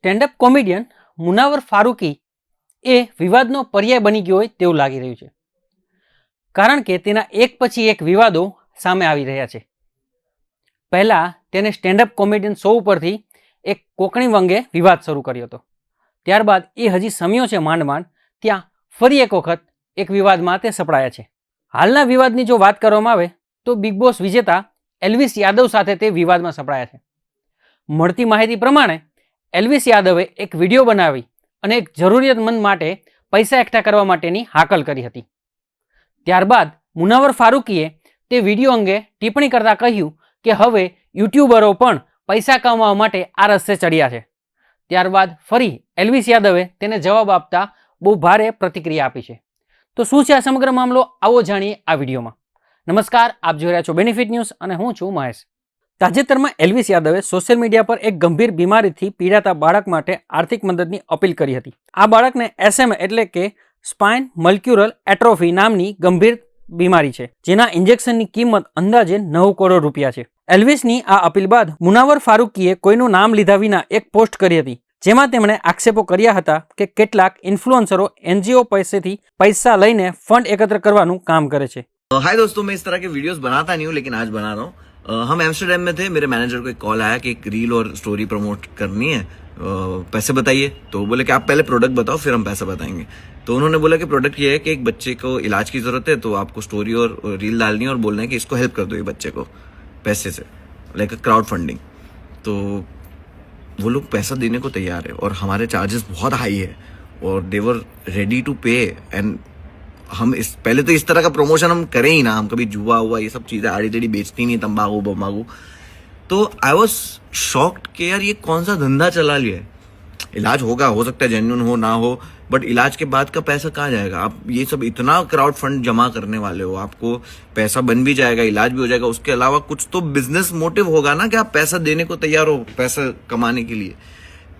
Stand up comedian Munawar Faruqui એ વિવાદનો પર્યાય બની ગયો હોય તેવું લાગી રહ્યું છે. કારણ કે તેના એક પછી એક વિવાદો સામે આવી રહ્યા છે. પહેલાં તેને સ્ટેન્ડઅપ કોમેડિયન શો ઉપરથી એક કોકણી વંગે વિવાદ શરૂ કર્યો હતો. ત્યારબાદ એ હજી સમ્યો છે માંડ માંડ ત્યાં ફરી એક વખત એક વિવાદમાં તે સપડાયા છે. હાલના વિવાદની જો વાત કરવામાં આવે, તો બિગ બોસ વિજેતા એલ્વિસ યાદવ સાથે તે વિવાદમાં સપડાયા છે. મળતી માહિતી પ્રમાણે એલ્વિસ યાદવે એક વીડિયો બનાવી અને એક જરૂરિયાતમંદ માટે પૈસા એકઠા કરવા માટેની હાકલ કરી હતી. ત્યારબાદ મુનાવર ફારૂકીએ તે વીડિયો અંગે ટિપ્પણી કરતાં કહ્યું કે હવે યુટ્યુબરો પણ પૈસા કમાવા માટે આ રસ્તે ચડ્યા છે. ત્યારબાદ ફરી એલ્વિસ યાદવે તેને જવાબ આપતા બહુ ભારે પ્રતિક્રિયા આપી છે. તો શું છે આ સમગ્ર મામલો? આવો જાણીએ આ વિડીયોમાં. નમસ્કાર, આપ જોઈ રહ્યા છો બેનિફિટ ન્યૂઝ અને હું છું મહેશ. તાજેતરમાં એલ્વિસ યાદવે સોશિયલ મીડિયા પર એક ગંભીર બીમારીથી પીડાતા બાળક માટે આર્થિક મદદની અપીલ કરી હતી. આ બાળકને એસએમ એટલે કે સ્પાઇન મલ્ક્યુરલ એટ્રોફી નામની ગંભીર બીમારી છે, જેના ઇન્જેક્શનની કિંમત અંદાજે નવ કરોડ રૂપિયા છે. એલવિસની આ અપીલ બાદ મુનાવર ફારૂકીએ કોઈનું નામ લીધા વિના એક પોસ્ટ કરી હતી, જેમાં તેમણે આક્ષેપો કર્યા હતા કે કેટલાક ઇન્ફ્લુઅન્સરો એનજીઓ પૈસેથી પૈસા લઈને ફંડ એકત્ર કરવાનું કામ કરે છે. હાય દોસ્તો, મેં ઇસ તરહ કે વીડિયોઝ બનાતા નહીં હું, લેકિન આજ બના રહા હું. हम एम्स्टरडेम में थे, मेरे मैनेजर को एक कॉल आया कि एक रील और स्टोरी प्रमोट करनी है। पैसे बताइए। तो बोले कि आप पहले प्रोडक्ट बताओ, फिर हम पैसा बताएँगे। तो उन्होंने बोला कि प्रोडक्ट ये है कि एक बच्चे को इलाज की ज़रूरत है तो आपको स्टोरी और रील डालनी है और बोलना है कि इसको हेल्प कर दो ये बच्चे को, पैसे से। लाइक अ क्राउड फंडिंग तो वो लोग पैसा देने को तैयार है और हमारे चार्जेस बहुत हाई है और they are ready to pay and हम इस, पहले तो इस तरह का प्रमोशन हम करें ही ना। हम कभी जुआ हुआ, ये सब चीज़ें आड़ी टेढ़ी बेचती नहीं तम्बाकू बम्बाकू तो आई वॉज़ शॉक्ड कि यार ये कौन सा धंधा चला लिया है। इलाज होगा, हो सकता है जेन्यून हो, ना हो बट इलाज के बाद का पैसा कहाँ जाएगा? आप ये सब इतना क्राउड फंड जमा करने वाले हो, आपको पैसा बन भी जाएगा, इलाज भी हो जाएगा, उसके अलावा कुछ तो बिज़नेस मोटिव होगा ना कि आप पैसा देने को तैयार हो, पैसा कमाने के लिए।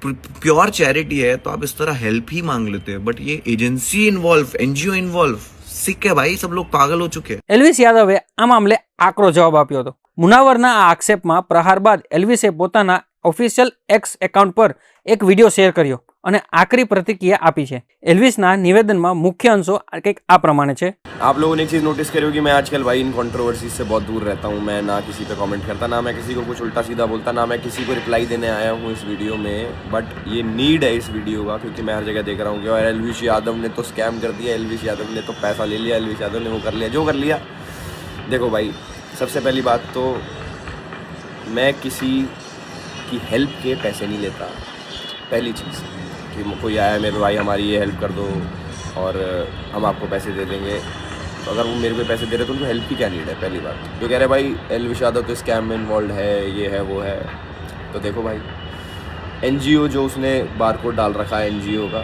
प्योर चैरिटी है तो आप इस तरह हेल्प ही मांग लेते हैं बट ये agency involve NGO involve sick है भाई सब लोग पागल हो चुके हैं એલ્વિસ યાદવે આ મામલે આકરો જવાબ આપ્યો હતો મુનાવરના આ આક્ષેપમાં પ્રહાર બાદ એલ્વિસે પોતાના ઓફિશિયલ એક્સ એકાઉન્ટ પર એક વિડીયો શેર કર્યો અને આકરી પ્રતિક્રિયા આપી છે એલ્વિસના નિવેદનમાં મુખ્ય અંશો કંઈક આ પ્રમાણે છે आप लोगों ने एक चीज़ नोटिस करी होगी मैं आजकल भाई इन कंट्रोवर्सीज से बहुत दूर रहता हूँ मैं ना किसी पे कमेंट करता ना मैं किसी को कुछ उल्टा सीधा बोलता ना मैं किसी को रिप्लाई देने आया हूँ इस वीडियो में बट ये नीड है इस वीडियो का क्योंकि मैं हर जगह देख रहा हूँ कि और एलविश यादव ने तो स्कैम कर दिया एलविश यादव ने तो पैसा ले लिया एलविश यादव ने वो कर लिया जो कर लिया देखो भाई सबसे पहली बात तो मैं किसी की हेल्प के पैसे नहीं लेता। पहली चीज़, कि कोई आया, मेरे भाई, हमारी ये हेल्प कर दो और हम आपको पैसे दे देंगे। तो अगर वो मेरे को पैसे दे रहे तो उनको हेल्प की क्या नीड है? पहली बात। जो कह रहे भाई एलविश यादव तो स्कैम में इन्वॉल्व है, ये है, वो है। तो देखो भाई एनजीओ जो उसने बार कोड डाल रखा है एनजीओ का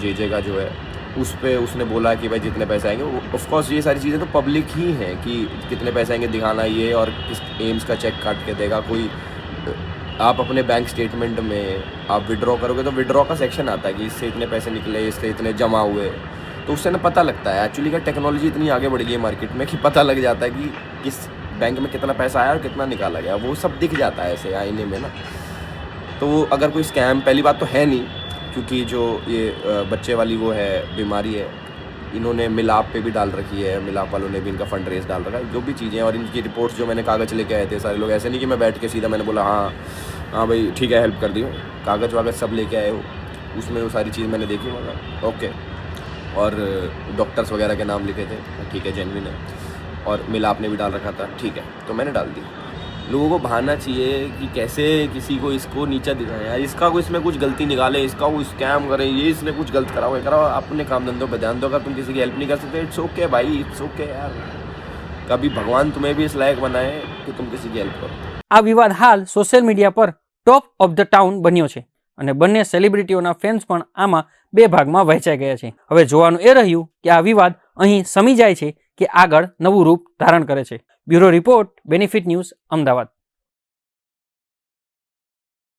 जे जे का जो है, उस पर उसने बोला कि, भाई, जितने पैसे आएँगे ऑफ़ कोर्स ये सारी चीज़ें तो पब्लिक ही हैं कि कितने पैसे आएँगे दिखाना ये और किस एम्स का चेक काट के देगा, कोई आप अपने बैंक स्टेटमेंट में आप विड्रॉ करोगे तो विड्रॉ का सेक्शन आता है कि इससे इतने पैसे निकले, इससे इतने जमा हुए। तो उससे ना पता लगता है। एक्चुअली का टेक्नोलॉजी इतनी आगे बढ़ गई है मार्केट में कि पता लग जाता है कि किस बैंक में कितना पैसा आया और कितना निकाला गया। वो सब दिख जाता है ऐसे आईने में ना। तो अगर कोई स्कैम पहली बात तो है नहीं, क्योंकि जो ये बच्चे वाली वो है, बीमारी है इन्होंने मिलाप पे भी डाल रखी है, मिलाप वालों ने भी इनका फंड रेस डाल रखा है, जो भी चीज़ें और इनकी रिपोर्ट्स जो मैंने कागज़ लेके आए थे, सारे लोग ऐसे नहीं कि मैं बैठ के सीधा मैंने बोला हाँ हाँ भाई, ठीक है हेल्प कर दी कागज़ वागज़ सब लेके आए हो, उसमें वो सारी चीज़ मैंने देखी मगर ओके। और डॉक्टर्स वगैरह के नाम लिखे थे, ठीक है जेनविन है। और मिलाप ने भी डाल रखा था, ठीक है तो मैंने डाल दी। लोगों को भाना चाहिए कि कैसे किसी को इसको नीचा दिखाएं यार इसका कोई इसमें कुछ गलती निकाले इसका वो स्कैम करे ये इसने कुछ गलत करा हुआ है, करा अपने काम धंधों पर ध्यान दो अगर तुम किसी की हेल्प नहीं कर सकते इट्स ओके भाई इट्स ओके यार कभी भगवान तुम्हें भी इस लायक बनाए कि तुम किसी की हेल्प करो આ વિવાદ હાલ સોશિયલ મીડિયા પર ટોપ ઓફ ધ ટાઉન બન્યો છે અને બંને સેલિબ્રિટીઓના ફેન્સ પણ આમાં બે ભાગમાં વહેંચાઈ ગયા છે હવે જોવાનું એ રહ્યું કે આ વિવાદ અહીં સમી જાય છે કે આગળ નવું રૂપ ધારણ કરે છે. Bureau report benefit news Ahmedabad.